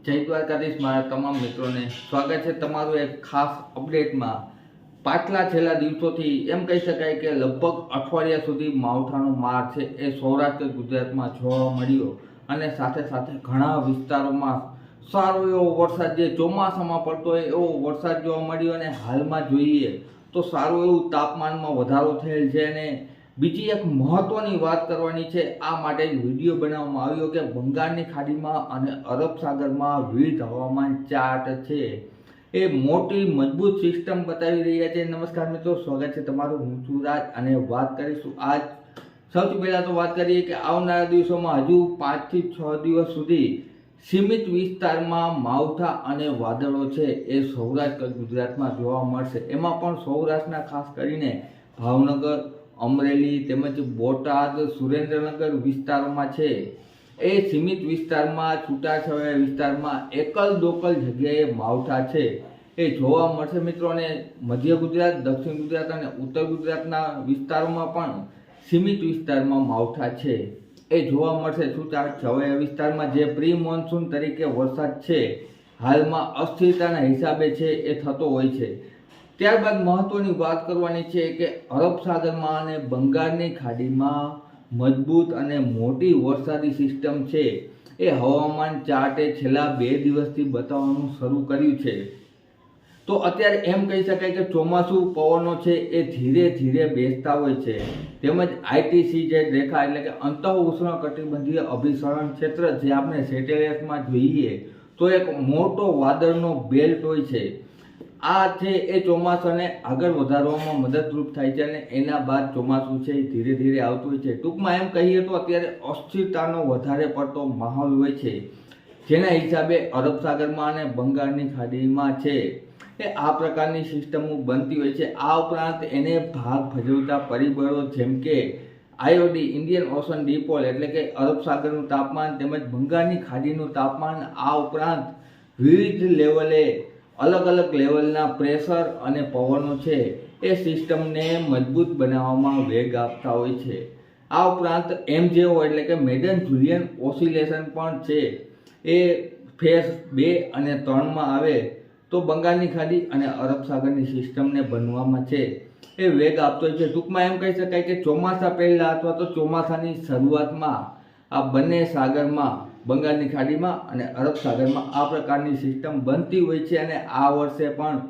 જય દ્વારકાધીશ મારા તમામ મિત્રોને. સ્વાગત છે તમારું એક ખાસ અપડેટમાં. પાછલા છેલ્લા દિવસોથી એમ કહી શકાય કે લગભગ અઠવાડિયા સુધી માવઠાનો માર છે એ સૌરાષ્ટ્ર ગુજરાતમાં જોવા મળ્યો અને સાથે સાથે ઘણા વિસ્તારોમાં સારો એવો વરસાદ જે ચોમાસામાં પડતો હોય એવો વરસાદ જોવા મળ્યો અને હાલમાં જોઈએ તો સારું એવું તાપમાનમાં વધારો થયેલ છે અને બીજી એક મહત્વની વાત કરવાની છે, આ માટે વીડિયો બનાવવામાં આવ્યો કે બંગાળની ખાડીમાં અને અરબ સાગરમાં વિવિધ હવામાન ચાર્ટ છે. એ મોટી, મજબૂત સિસ્ટમ બતાવી રહ્યા છે. નમસ્કાર મિત્રો, સ્વાગત છે તમારું. હું છું રાજ અને વાત કરીશું આજ. સૌથી પહેલાં તો વાત કરીએ કે આવનારા દિવસોમાં હજુ પાંચથી છ દિવસ સુધી સીમિત વિસ્તારમાં માવઠા અને વાદળો છે એ સૌરાષ્ટ્ર ગુજરાતમાં જોવા મળશે. એમાં પણ સૌરાષ્ટ્રના ખાસ કરીને ભાવનગર અમરેલી તેમજ બોટાદ સુરેન્દ્રનગર વિસ્તારોમાં છે. એ સીમિત વિસ્તારમાં છૂટાછવાયા વિસ્તારમાં એકલ દોકલ જગ્યાએ માવઠા છે. એ જોવા મળશે મિત્રો અને મધ્ય ગુજરાત, દક્ષિણ ગુજરાત અને ઉત્તર ગુજરાતના વિસ્તારોમાં પણ સીમિત વિસ્તારમાં માવઠા છે. એ જોવા મળશે છૂટાછવાયા વિસ્તારમાં જે પ્રી મોન્સૂન તરીકે વરસાદ છે. હાલમાં અસ્થિરતાના હિસાબે છે એ થતો હોય છે. ત્યારબાદ મહત્વની વાત કરવાની છે કે અરબ સાગરમાં અને બંગાળની ખાડીમાં મજબૂત અને મોટી વરસાદી સિસ્ટમ છે. એ હવામાન ચાર્ટે છેલ્લા બે દિવસથી બતાવવાનું શરૂ કર્યું છે. તો અત્યારે એમ કહી શકાય કે ચોમાસું પવનો છે એ ધીરે ધીરે બેસતા હોય છે. તેમજ આઈટીસી જે રેખા એટલે કે અંતઃ ઉષ્ણકટિબંધીય અભિસરણ ક્ષેત્ર જે આપણે સેટેલાઇટમાં જોઈએ તો એક મોટો વાદળનો બેલ્ટ હોય છે. આ છે એ ચોમાસાને આગળ વધારવામાં મદદરૂપ થાય છે અને એના બાદ ચોમાસું છે એ ધીરે ધીરે આવતું હોય છે. ટૂંકમાં એમ કહીએ તો અત્યારે અસ્થિરતાનો વધારે પડતો માહોલ હોય છે. જેના હિસાબે અરબ સાગરમાં અને બંગાળની ખાડીમાં છે એ આ પ્રકારની સિસ્ટમો બનતી હોય છે. આ ઉપરાંત એને ભાગ ભજવતા પરિબળો જેમ કે આઈઓડી ઇન્ડિયન ઓશન ડિપોલ એટલે કે અરબ સાગરનું તાપમાન તેમજ બંગાળની ખાડીનું તાપમાન, આ ઉપરાંત વિવિધ લેવલે અલગ અલગ લેવલના પ્રેશર અને પવનો છે એ સિસ્ટમને મજબૂત બનાવવામાં વેગ આપતા હોય છે. આ ઉપરાંત એમજેઓ એટલે કે મેડન જુલિયન ઓસિલેશન પણ છે. એ ફેઝ બે અને ત્રણમાં આવે તો બંગાળની ખાડી અને અરબ સાગરની સિસ્ટમને બનવામાં છે. એ વેગ આપતો હોય છે. ટૂંકમાં એમ કહી શકાય કે ચોમાસા પહેલાં અથવા તો ચોમાસાની શરૂઆતમાં આ બંને સાગરમાં બંગાળની ખાડીમાં અને અરબ સાગરમાં આ પ્રકારની સિસ્ટમ બનતી હોય છે અને આ વર્ષે પણ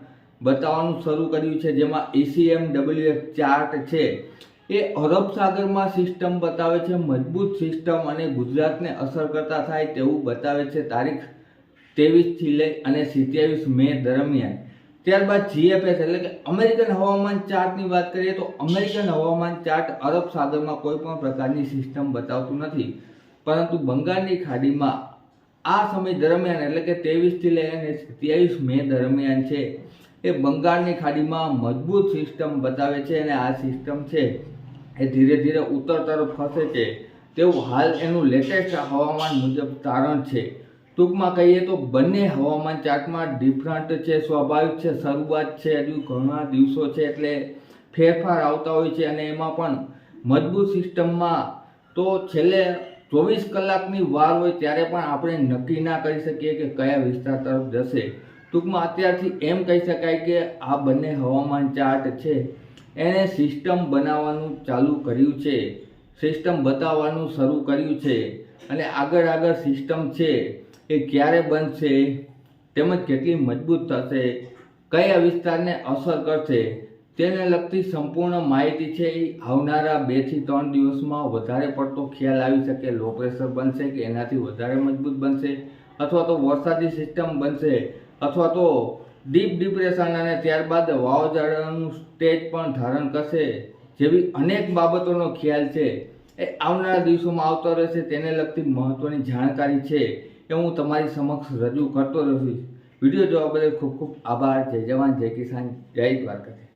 બતાવવાનું શરૂ કર્યું છે, જેમાં એસીએમ ડબલ્યુ ચાર્ટ છે. એ અરબ સાગરમાં સિસ્ટમ બતાવે છે, મજબૂત સિસ્ટમ અને ગુજરાતને અસર કરતા થાય તેવું બતાવે છે તારીખ ત્રેવીસથી લઈ અને સિત્યાવીસ મે દરમિયાન. ત્યારબાદ જીએફએસ એટલે કે અમેરિકન હવામાન ચાર્ટની વાત કરીએ તો અમેરિકન હવામાન ચાર્ટ અરબ સાગરમાં કોઈ પણ પ્રકારની સિસ્ટમ બતાવતું નથી. પરંતુ બંગાળની ખાડીમાં આ સમય દરમિયાન, એટલે કે ત્રેવીસથી લઈ અને ત્રેવીસ મે દરમિયાન છે, એ બંગાળની ખાડીમાં મજબૂત સિસ્ટમ બતાવે છે અને આ સિસ્ટમ છે એ ધીરે ધીરે ઉત્તર તરફ ખસે છે. તેવું હાલ એનું લેટેસ્ટ હવામાન મુજબ તારણ છે. ટૂંકમાં કહીએ તો બંને હવામાન ચાર્ટમાં ડિફરન્ટ છે, સ્વાભાવિક છે, શરૂઆત છે, હજુ ઘણા દિવસો છે, એટલે ફેરફાર આવતા હોય છે અને એમાં પણ મજબૂત સિસ્ટમમાં તો છેલ્લે ચોવીસ કલાકની વાર હોય ત્યારે પણ આપણે નક્કી ના કરી શકીએ કે કયા વિસ્તાર તરફ જશે. ટૂંકમાં અત્યારથી એમ કહી શકાય કે આ બંને હવામાન ચાર્ટ છે. એણે સિસ્ટમ બનાવવાનું ચાલુ કર્યું છે. સિસ્ટમ બતાવવાનું શરૂ કર્યું છે. અને આગળ આગળ સિસ્ટમ છે એ ક્યારે બનશે, તેમજ કેટલી મજબૂત થશે, કયા વિસ્તારને અસર કરશે તેને લગતી સંપૂર્ણ માહિતી છે એ આવનારા બેથી ત્રણ દિવસમાં વધારે પડતો ખ્યાલ આવી શકે લો પ્રેશર બનશે કે એનાથી વધારે મજબૂત બનશે, અથવા તો વરસાદી સિસ્ટમ બનશે, અથવા તો ડીપ ડિપ્રેશન અને ત્યારબાદ વાવાઝોડાનું સ્ટેજ પણ ધારણ કરશે, જેવી અનેક બાબતોનો ખ્યાલ છે. એ આવનારા દિવસોમાં આવતો રહેશે, તેને લગતી મહત્વની જાણકારી છે એ હું તમારી સમક્ષ રજૂ કરતો રહીશ. વીડિયો જોવા બદલ ખૂબ ખૂબ આભાર, જય જવાન, જય કિસાન, જય દ્વારકાથી